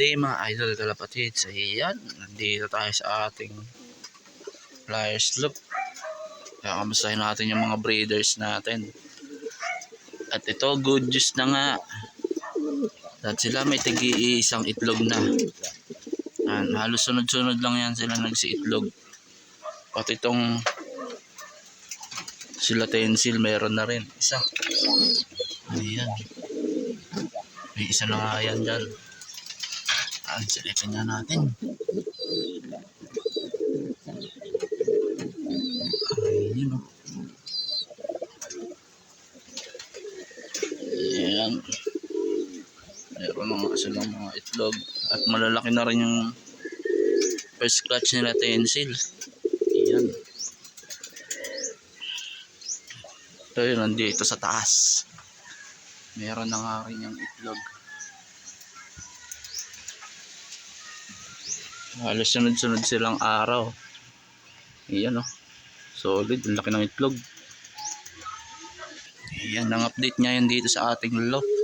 day mga idol kalapatids. Ayan, nandito tayo sa ating flyers loop. Kaya kamustahin natin yung mga breeders natin. At ito, good news na nga. At sila may tigi isang itlog na. Ayan, halos sunod-sunod lang yan sila nagsi-itlog. Pati itong sila tensil meron na rin. Isa. Ayan. May isa na nga yan dyan. Silipin na natin. Ayun o. Ayan. Meron na nga silang mga itlog. At malalaki na rin yung first clutch nila tensil. Ayan. Ito yun, nandito sa taas. Meron na nga rin yung itlog. Halos sunod-sunod silang araw. Ayan o. Solid. Ang laki ng itlog. Ayan ang update ngayon dito sa ating loft.